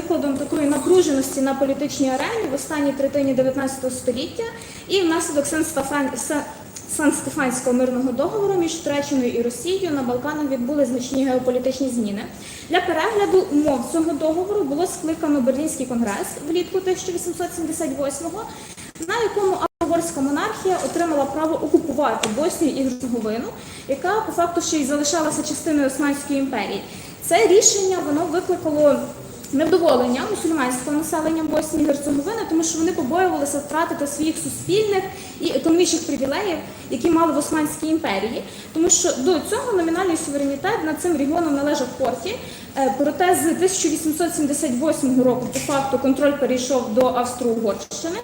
прикладом такої напруженості на політичній арені в останній третині 19 століття і внаслідок Сан-Стефан- Са- Сан-Стефанського мирного договору між Туреччиною і Росією на Балканах відбули значні геополітичні зміни. Для перегляду умов цього договору було скликано Берлінський конгрес влітку 1878-го, на якому Австрійська монархія отримала право окупувати Боснію і Герцеговину, яка по факту ще й залишалася частиною Османської імперії. Це рішення воно викликало невдоволення мусульманського населення Боснії і Герцеговини, тому що вони побоювалися втратити своїх суспільних і економічних привілеїв, які мали в Османській імперії, тому що до цього номінальний суверенітет над цим регіоном належав Порті. Е, Проте з 1878 року по факту контроль перейшов до Австро-Угорщини.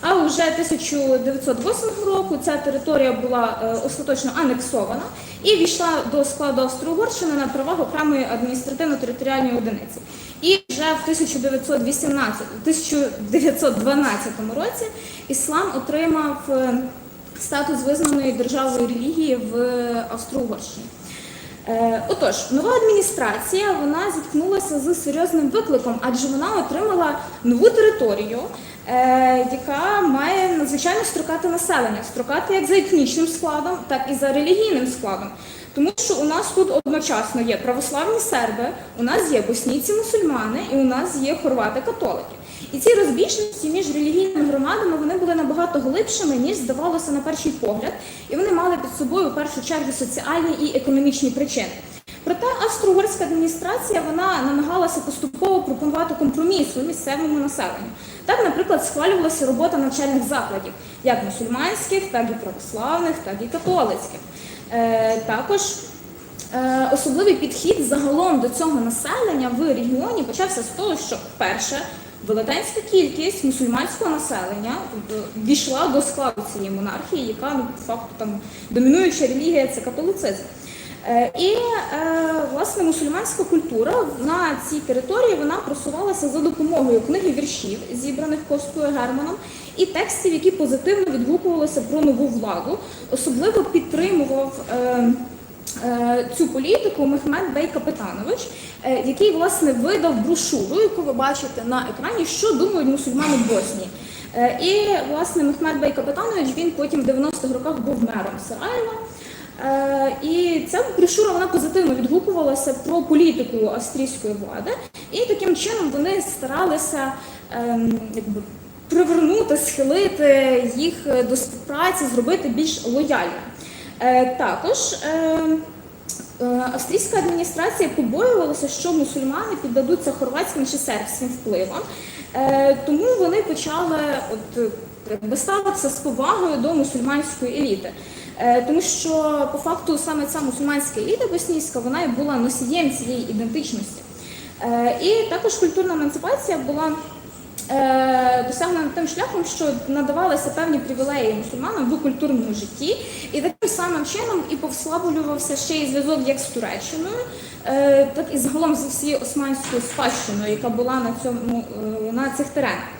А вже 1908 року ця територія була е, остаточно анексована і війшла до складу Австро-Угорщини на правах окремої адміністративно-територіальної одиниці. І вже в 1918, 1912 році іслам отримав е, статус визнаної державної релігії в Австро-Угорщині. Е, Отож, нова адміністрація вона зіткнулася з серйозним викликом, адже вона отримала нову територію, е, яка має надзвичайно строкати населення, строкати як за етнічним складом, так і за релігійним складом. Тому що у нас тут одночасно є православні серби, у нас є боснійці мусульмани і у нас є хорвати-католики. І ці розбіжності між релігійними громадами вони були набагато глибшими, ніж здавалося на перший погляд, і вони мали під собою в першу чергу соціальні і економічні причини. Проте австро-угорська адміністрація вона намагалася поступово пропонувати компроміс у місцевому населенню. Так, наприклад, схвалювалася робота навчальних закладів, як мусульманських, так і православних, так і католицьких. Е, також Е, Особливий підхід загалом до цього населення в регіоні почався з того, що перше велетенська кількість мусульманського населення війшла до складу цієї монархії, яка ну, факту там домінуюча релігія це католицизм. Е, І е, власне мусульманська культура на цій території вона просувалася за допомогою книги віршів, зібраних Костою Германом, і текстів, які позитивно відгукувалися про нову владу. Особливо підтримував. е, Цю політику Мехмед Бей Капитанович, е, який власне видав брошуру, яку ви бачите на екрані, що думають мусульмани Боснії. І власне Мехмед Бей Капитанович він потім в 90-х роках був мером Сараєва. Е, І ця брошура вона позитивно відгукувалася про політику австрійської влади, і таким чином вони старалися ем, якби, привернути, схилити їх до співпраці, зробити більш лояльним. Е, Також е, е, австрійська адміністрація побоювалася, що мусульмани піддадуться хорватським чи сербським впливам, тому вони почали от, ставитися з повагою до мусульманської еліти. Е, Тому що по факту саме ця мусульманська еліта боснійська вона і була носієм цієї ідентичності. Е, І також культурна емансипація була е, досягнена тим шляхом, що надавалися певні привілеї мусульманам в культурному житті, і таким самим чином і послаблювався ще й зв'язок як з Туреччиною, так і загалом зі всією османською спадщиною, яка була на цьому на цих теренах.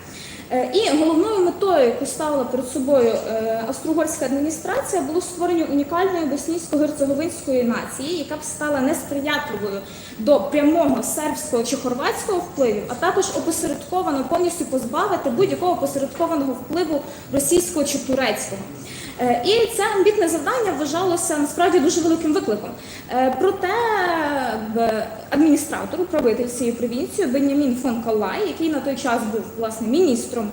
Е, І головною метою, яку ставила перед собою е, австро-угорська адміністрація, було створення унікальної боснійсько-герцеговинської нації, яка б стала несприятливою до прямого сербського чи хорватського впливів, а також опосередковано повністю позбавити будь-якого посередкованого впливу російського чи турецького. Е, І це амбітне завдання вважалося насправді дуже великим викликом. Е, Проте адміністратор, управитель цієї провінції Бенямін фон Каллай, який на той час був власне міністром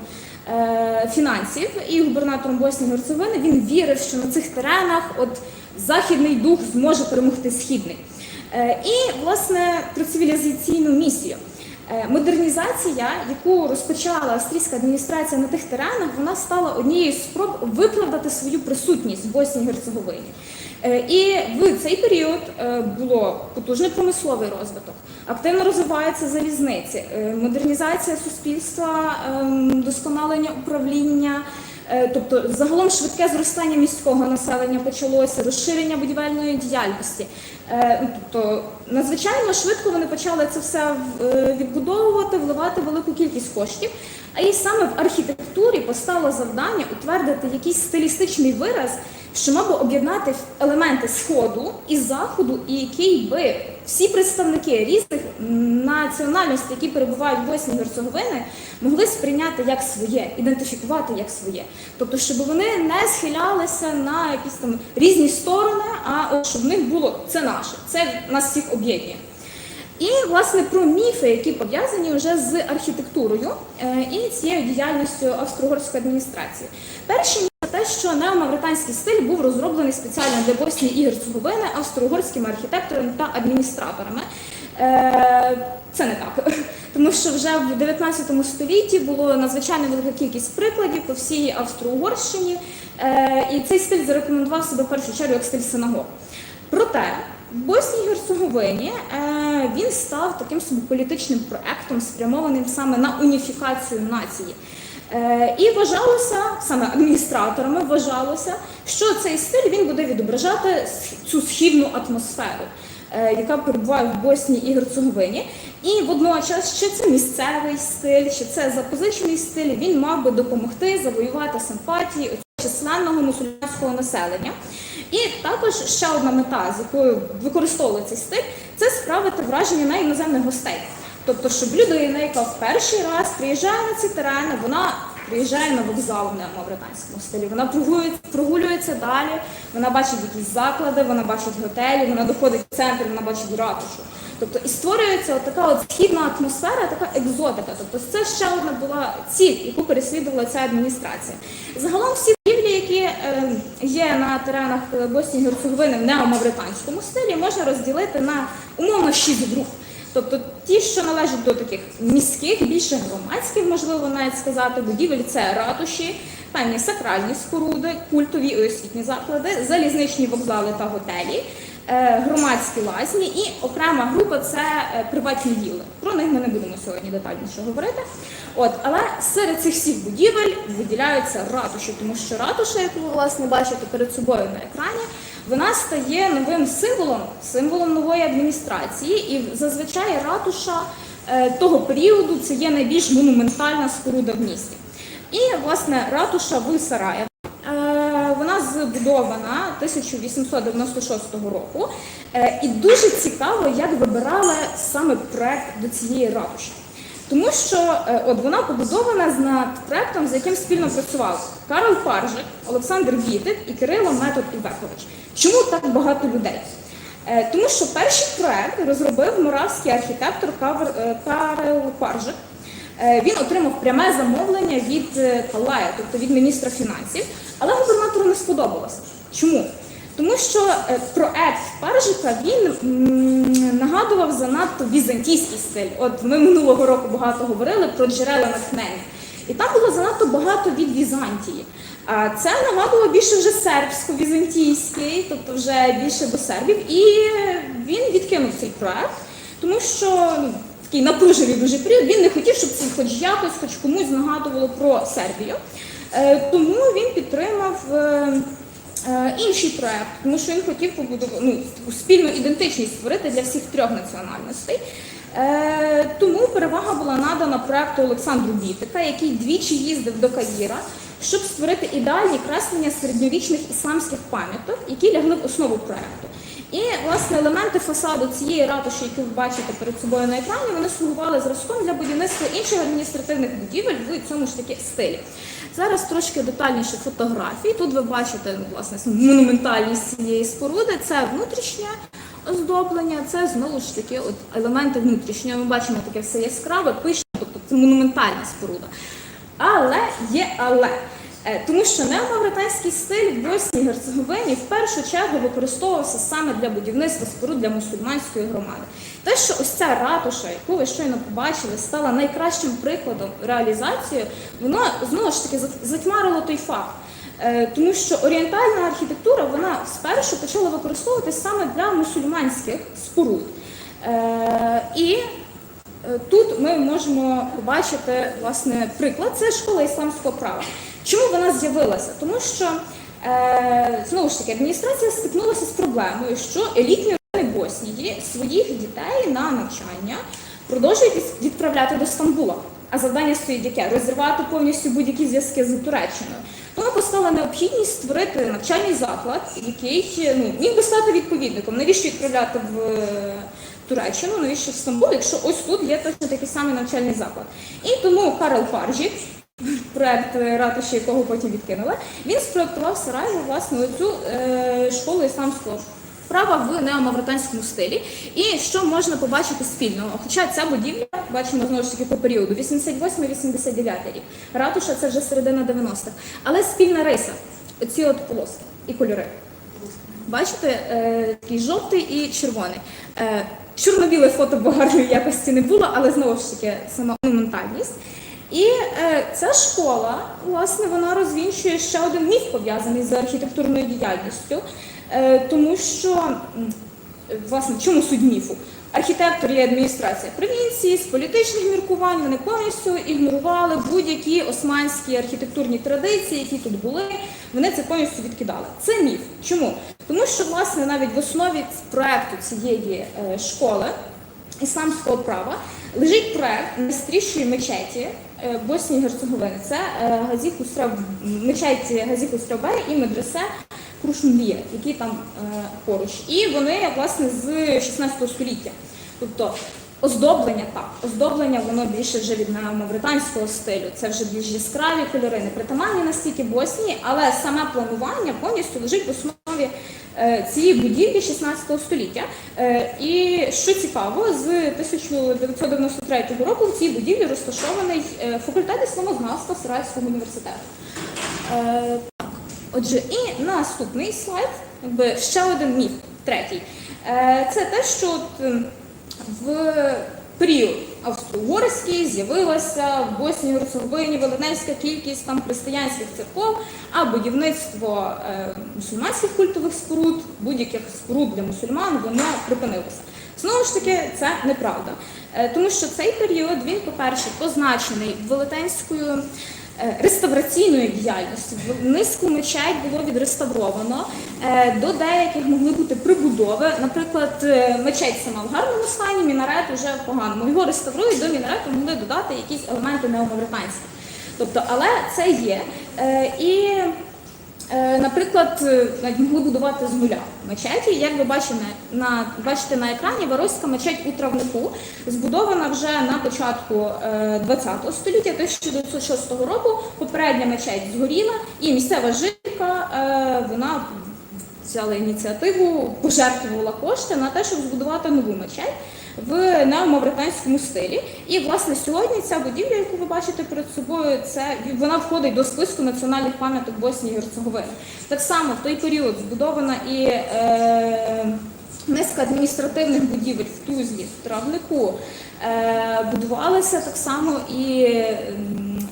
е, фінансів і губернатором Боснії і він вірив, що на цих теренах от західний дух зможе перемогти східний. І власне про цивілізаційну місію. Е, Модернізація, яку розпочала австрійська адміністрація на тих теренах, вона стала однією з спроб виправдати свою присутність в Боснії Герцеговині. Е, І в цей період е, було потужний промисловий розвиток, активно розвиваються залізниці, модернізація суспільства, ем, досконалення управління. Тобто загалом швидке зростання міського населення почалося, розширення будівельної діяльності. Е, ну, Тобто надзвичайно швидко вони почали це все е, відбудовувати, вливати велику кількість коштів. А і саме в архітектурі постало завдання утвердити якийсь стилістичний вираз, що мав би об'єднати елементи сходу і заходу, і який би всі представники різних національностей, які перебувають в Боснії Герцеговини, могли сприйняти як своє, ідентифікувати як своє. Тобто, щоб вони не схилялися на якісь там різні сторони, а щоб в них було це наше, це нас всіх об'єднує. І власне про міфи, які пов'язані вже з архітектурою е, і цією діяльністю австро-угорської адміністрації. Перший міф те, що неомавританський стиль був розроблений спеціально для Боснії і Герцеговини австро-угорськими архітекторами та адміністраторами. Е, Це не так, тому що вже в 19 столітті було надзвичайно велика кількість прикладів по всій Австро-Угорщині, е, і цей стиль зарекомендував себе в першу чергу як стиль синагог. Проте в Боснії і Герцеговині е, він став таким собі політичним проектом, спрямованим саме на уніфікацію нації. Е, і вважалося, саме адміністраторами вважалося, що цей стиль він буде відображати цю східну атмосферу, е, яка перебуває в Боснії і Герцеговині. І водночас, чи це місцевий стиль, чи це запозичений стиль, він мав би допомогти завоювати симпатії численного мусульманського населення. І також ще одна мета, з якою використовує цей стиль, це справити враження на іноземних гостей. Тобто, щоб людина, яка в перший раз приїжджає на ці терени, вона приїжджає на вокзал в мавританському стилі. Вона прогулюється, далі, вона бачить якісь заклади, вона бачить готелі, вона доходить в центр, вона бачить ратушу. Тобто і створюється от така от східна атмосфера, така екзотика. Тобто це ще одна була ціль, яку переслідувала ця адміністрація. Загалом всі є на теренах е, Боснії і Герцеговини в неомавританському стилі, можна розділити на умовно шість груп. Тобто ті, що належать до таких міських, більше громадських, можливо, навіть сказати, будівель це ратуші, певні сакральні споруди, культові і освітні заклади, залізничні вокзали та готелі, громадські лазні і окрема група це е, приватні вілли. Про них ми не будемо сьогодні детальніше говорити. От, але серед цих всіх будівель виділяються ратуші, тому що ратуша, яку ви власне бачите перед собою на екрані, вона стає новим символом, символом нової адміністрації, і зазвичай ратуша е, того періоду це є найбільш монументальна споруда в місті. І власне ратуша в Сараєво. Е, 1896 року, Е, і дуже цікаво, як вибирали саме проект до цієї ратуші. Тому що е, от вона побудована з над проектом, з яким спільно працювали Карл Паржик, Олександр Вітик і Кирило Метод Івекович. Чому так багато людей? Е, Тому що перший проект розробив моравський архітектор Карл Паржик. Він отримав пряме замовлення від Калая, тобто від міністра фінансів, але губернатору не сподобалося. Чому? Тому що е, проект Паржика він нагадував занадто візантійський стиль. От ми минулого року багато говорили про джерела натхнення. І там було занадто багато від Візантії. А це нагадувало більше вже сербсько-візантійський, тобто вже більше до сербів. І він відкинув цей проект, тому що ну, такий напружений дуже період. Він не хотів, щоб це хоч якось, хоч комусь нагадувало про Сербію. Е, Тому він підтримав. е, е, Інший проект, тому що він хотів побудувати ну, спільну ідентичність створити для всіх трьох національностей. Тому перевага була надана проекту Олександру Бітика, який двічі їздив до Каїра, щоб створити ідеальні креслення середньовічних ісламських пам'яток, які лягли в основу проекту. І власне елементи фасаду цієї ратуші, які ви бачите перед собою на екрані, вони слугували зразком для будівництва інших адміністративних будівель в цьому ж таки стилі. Зараз трошки детальніше фотографії. Тут ви бачите ну, власне монументальність цієї споруди. Це внутрішнє оздоблення, це знову ж таки от елементи внутрішнього. Ми бачимо таке все яскраве, пишне, тобто це монументальна споруда. Але є але. Е, Тому що неомавританський стиль в Боснії Герцеговині в першу чергу використовувався саме для будівництва споруд для мусульманської громади. Те, що ось ця ратуша, яку ви щойно побачили, стала найкращим прикладом реалізації, воно знову ж таки затьмарило той факт. Е, Тому що орієнтальна архітектура вона спершу почала використовуватись саме для мусульманських споруд. Е, І Тут ми можемо побачити власне приклад. Це школа ісламського права. Чому вона з'явилася? Тому що е, знову ж таки адміністрація стикнулася з проблемою, що елітні родини Боснії своїх дітей на навчання продовжують відправляти до Стамбула. А завдання стоїть яке? Розірвати повністю будь-які зв'язки з Туреччиною. Тому постала необхідність створити навчальний заклад, який ну, міг би стати відповідником. Навіщо відправляти в е, Туреччину, навіщо в Стамбул, якщо ось тут є точно такий самий навчальний заклад. І тому Карл Паржі, проект ратуші, якого потім відкинули, він спроектував Сараєво власне цю е, школу ісламського права в неомавританському стилі. І що можна побачити спільного? Хоча ця будівля, бачимо знову ж таки по періоду, 88-89 рік. Ратуша це вже середина 90-х. Але спільна риса, оці от полоски і кольори. Бачите, е, такий жовтий і червоний. Е, Чорно-біле фото бо гарної якості не було, але знову ж таки сама монументальність. І е, ця школа, власне, вона розвінчує ще один міф пов'язаний з архітектурною діяльністю, е, тому що, власне, чому суть міфу? Архітектор і адміністрація провінції з політичних міркувань вони повністю ігнорували будь-які османські архітектурні традиції, які тут були. Вони це повністю відкидали. Це міф. Чому? Тому що власне навіть в основі проекту цієї е, школи ісламського права лежить проект найстрішої мечеті Боснії і Герцеговини. Це е, Газі Хусрев, мечеть Газі Хусреве і медресе Крушунбія, які там е, поруч. І вони власне з 16 століття. Тобто оздоблення так, оздоблення воно більше вже від мавританського стилю. Це вже більш яскраві кольори, не притаманні настільки Боснії, але саме планування повністю лежить в основі е, цієї будівлі 16 століття. Е, І що цікаво, з 1993 року в цій будівлі розташований е, факультет ісламознавства Сараївського університету. Е. Отже, і наступний слайд, якби ще один міф, третій. Е, Це те, що в період австро-угорський з'явилася в Боснії Герцеговині велетенська кількість там християнських церков, а будівництво е, мусульманських культових споруд, будь-яких споруд для мусульман, воно припинилося. Знову ж таки, це неправда. Е, Тому що цей період він, по-перше, позначений велетенською е, діяльності. В Низку мечей було відреставровано. Е, До деяких могли бути прибудови. Наприклад, е, мечеть сама в гарному стані, мінарет вже в поганому. Його реставрують до мінарету, могли додати якісь елементи неомавританські. Тобто, але це є. І Наприклад, е, могли будувати з нуля мечеті. Як ви бачите на, бачите на екрані, Вароська мечеть у травнику збудована вже на початку е, 20 століття, 1906 року. Попередня мечеть згоріла, і місцева жителька е, вона взяла ініціативу, пожертвувала кошти на те, щоб збудувати нову мечеть в неомавританському стилі. І власне сьогодні ця будівля, яку ви бачите перед собою, це вона входить до списку національних пам'яток Боснії і Герцеговини. Так само в той період збудована і е, низка адміністративних будівель в Тузлі, в Травнику. Е, будувалися так само і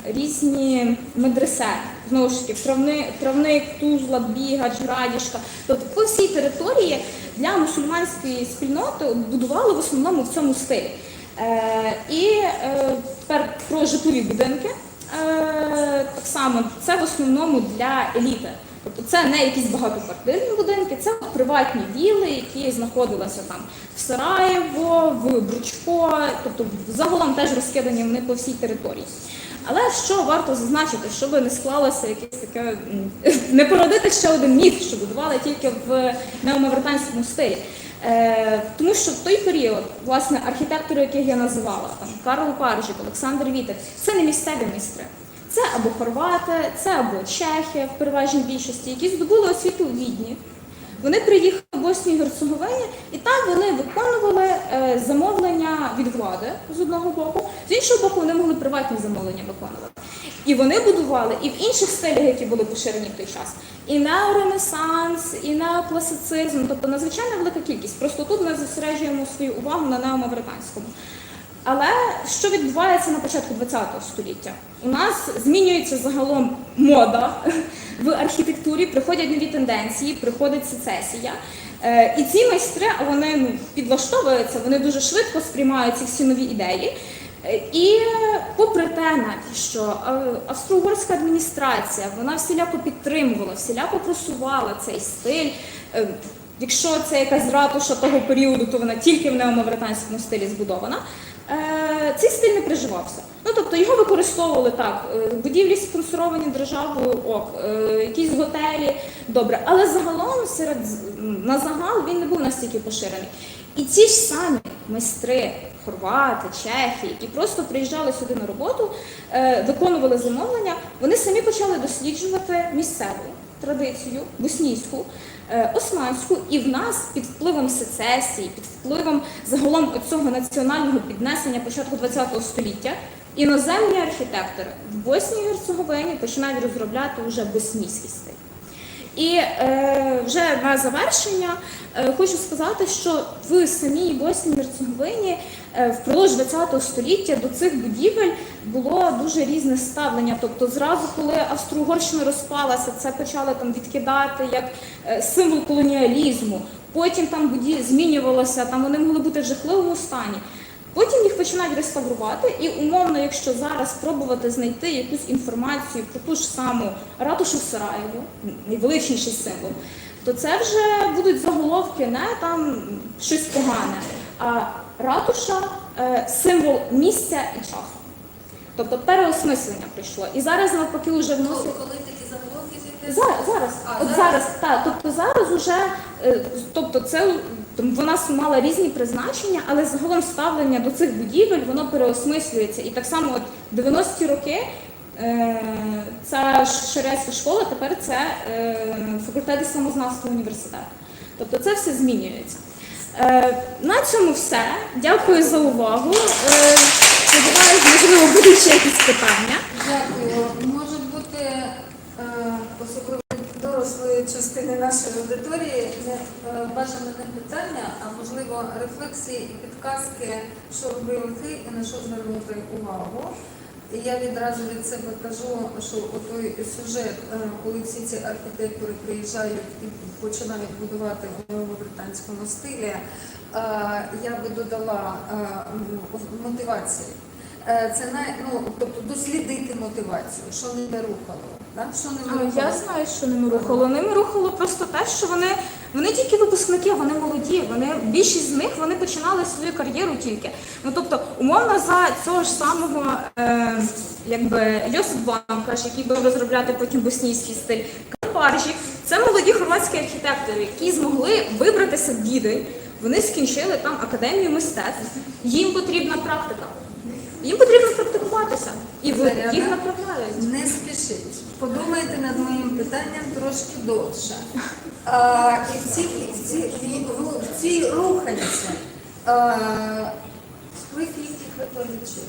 різні медресе. Знову ж таки, травни, травник, Тузла, Бігач, Градішка. Тобто по всій території для мусульманської спільноти будували в основному в цьому стилі. Е, і е, тепер про житлові будинки. Е, так само це в основному для еліти. Тобто це не якісь багатоквартирні будинки, це приватні віли, які знаходилися там в Сараєво, в Бручко, тобто загалом теж розкидані вони по всій території. Але що варто зазначити, щоб не склалося якесь таке не породити ще один міф, що будували тільки в неомавританському стилі. Е, тому що в той період, власне, архітектори, яких я називала, там Карл Паржик, Олександр Вітер, це не місцеві майстри. Це або хорвати, це або чехи в переважній більшості, які здобули освіту у Відні. Вони приїхали в Боснію і Герцеговині, і там вони виконували е, замовлення від влади з одного боку, з іншого боку, вони могли приватні замовлення виконувати. І вони будували і в інших стилях, які були поширені в той час, і неоренесанс, і неокласицизм, тобто надзвичайно велика кількість. Просто тут ми зосереджуємо свою увагу на неомавританському. Але що відбувається на початку ХХ століття? У нас змінюється загалом мода в архітектурі, приходять нові тенденції, приходить сецесія. Е, І ці майстри вони ну, підлаштовуються, вони дуже швидко сприймають ці всі нові ідеї. Е, І попри те, навіть що е, австро-угорська адміністрація вона всіляко підтримувала, всіляко просувала цей стиль. Якщо це якась ратуша того періоду, то вона тільки в неомавританському стилі збудована. Е, Цей стиль не приживався. Ну тобто його використовували так. е, Будівлі спонсоровані державою, ок, е, якісь готелі, добре. Але загалом серед на загал він не був настільки поширений. І ці ж самі майстри, хорвати, чехи, які просто приїжджали сюди на роботу, виконували замовлення, вони самі почали досліджувати місцеву традицію, боснійську, османську, і в нас під впливом сецесії, під впливом загалом цього національного піднесення початку ХХ століття, іноземні архітектори в Боснії і Герцеговині починають розробляти вже боснійський стиль. І е, вже на завершення е, хочу сказати, що в самій Боснії Герцеговині е, впродовж ХХ століття до цих будівель було дуже різне ставлення. Тобто, зразу, коли Австро-Угорщина розпалася, це почали там відкидати як символ колоніалізму. Потім там буді змінювалося, там вони могли бути в жахливому стані. Потім їх починають реставрувати, і умовно, якщо зараз спробувати знайти якусь інформацію про ту ж саму ратушу в Сараєві, найвеличніший символ, то це вже будуть заголовки, не там щось погане. А ратуша е, символ місця і часу. Тобто переосмислення прийшло. І зараз навпаки вже Коли вносять. коли такі заголовки? Зараз, зараз, А, от зараз? зараз, так. Тобто зараз уже, е, тобто це там, вона мала різні призначення, але загалом ставлення до цих будівель воно переосмислюється. І так само от 90-ті роки е, ця Шерецька школа, тепер це е, факультет самознавства університету. Тобто це все змінюється. Е, на цьому все. Дякую за увагу. Е, можливо, будуть ще якісь питання. Дякую. Може бути е, особливо дорослої частини нашої аудиторії не е, бажане не питання, а можливо рефлексії і підказки, що робили ти і на що звернути увагу. І я відразу від себе кажу, що той сюжет, е, коли всі ці архітектори приїжджають і починають будувати в новому британському стилі, е, я би додала мотивації. Це най, ну, тобто дослідити мотивацію, що ними рухало. Да? Що ними рухало. Я знаю, що ними рухало. Ними рухало просто те, що вони, вони тільки випускники, вони молоді. Вони більшість з них вони починали свою кар'єру тільки. Ну тобто, умовно, за цього ж самого е, якби Йосип Банкаш, який буде розробляти потім боснійський стиль, Карпаржі, це молоді хорватські архітектори, які змогли вибратися в діди. Вони скінчили там академію мистецтв. Їм потрібна практика. Їм потрібно практикуватися, і ви їх направляють. Не спішіть. Подумайте над моїм питанням трошки довше. А, і в цій, в цій, в цій руханці а, вихідних викладачів.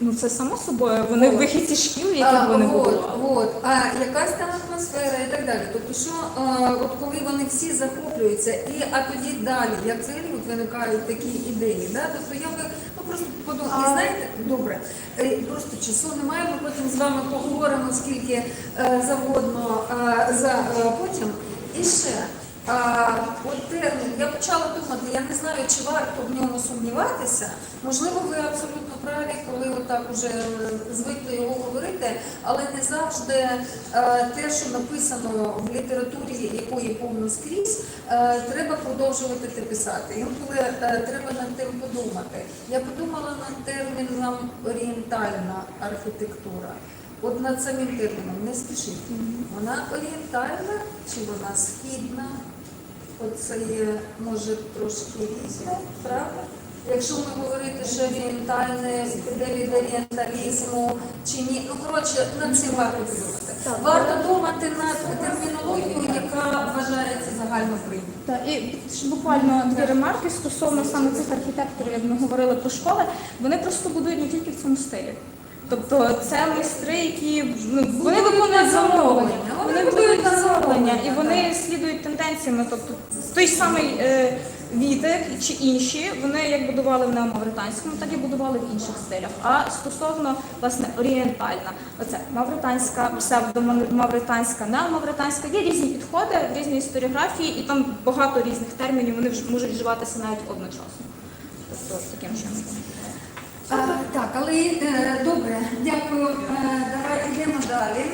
Ну це само собою. Вони От. вихідці шкіл, в яких вони от, були. от. А якась там атмосфера і так далі. Тобто, що а, от коли вони всі захоплюються, і а тоді далі, як цей рік виникають такі ідеї. Да? Тобто я би ну, просто подумала, і знаєте, добре, е, просто часу немає, ми потім з вами поговоримо скільки е, завгодно е, за е, потім. І ще. А, от термін, я почала думати, я не знаю, чи варто в ньому сумніватися. Можливо, ви абсолютно праві, коли отак уже е, звикли його говорити, але не завжди е, те, що написано в літературі, якої повно скрізь, е, треба продовжувати те писати. Інколи треба над тим подумати. Я подумала над терміном орієнтальна архітектура. От над самим терміном не спішіть. Вона орієнтальна чи вона східна? Оце є, може, трошки різне, правда? Якщо ми говорити, що орієнтальне піде від орієнталізму чи ні, ну коротше, над цим варто подумати. Так. Варто думати над термінологією, яка вважається загально прийнятою. І буквально дві ремарки стосовно саме цих архітекторів, як ми говорили про школи, вони просто будують не тільки в цьому стилі. Тобто це майстри, які ну, вони виконують замовлення, вони будують замовлення, замовлення, і вони слідують тенденціями. Тобто той самий е, Вітек чи інші, вони як будували в неомавританському, так і будували в інших стилях. А стосовно власне орієнтальна, оце мавританська, псевдомавританська, неомавританська, є різні підходи, різні історіографії, і там багато різних термінів, вони вж- можуть вживатися навіть одночасно. Тобто таким чином. Так, але е, добре, дякую. Е, давай йдемо далі.